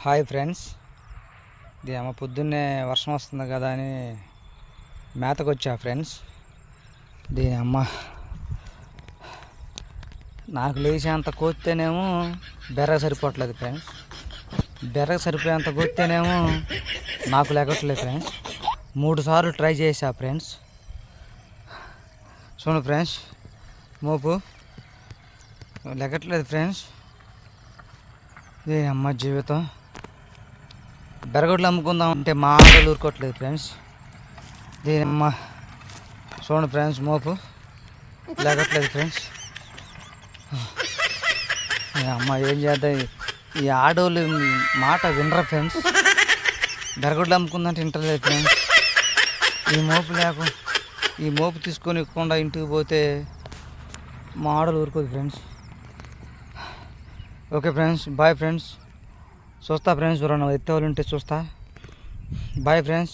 Hi friends. ఇది అమ్మ పొద్దున్నే వర్షం వస్తుంది కదా అని మేతకు వచ్చా ఫ్రెండ్స్. దీని అమ్మ నాకు లేచేంత కోత్తేనేమో బెర్ర సరిపోవట్లేదు ఫ్రెండ్స్. బెర్ర సరిపోయేంత కోత్తేనేమో నాకు లెగట్లేదు ఫ్రెండ్స్. మూడు సార్లు ట్రై చేసా ఫ్రెండ్స్. చూడండి ఫ్రెండ్స్ మోపు. లెగట్లేదు ఫ్రెండ్స్. ఏ అమ్మ జీవితం. బెరగొడ్లు అమ్ముకుందాం అంటే మా ఆటలు ఊరుకోవట్లేదు ఫ్రెండ్స్. దీని అమ్మ చూడండి ఫ్రెండ్స్ మోపు. లేకట్లేదు ఫ్రెండ్స్. అమ్మ ఏం చేద్దాం? ఈ ఆడోళ్ళు మాట వినరా ఫ్రెండ్స్. బెరగొడ్లు అమ్ముకుందంటే వింటలేదు ఫ్రెండ్స్. ఈ మోపు లేకు ఈ మోపు తీసుకొని ఇవ్వకుండా ఇంటికి పోతే మా ఆడలు ఊరుకోదు friends. Okay friends boy friends. చూస్తా ఫ్రెండ్స్ ఎవరైనా ఎత్తే వాళ్ళు ఉంటే చూస్తా. Boy friends.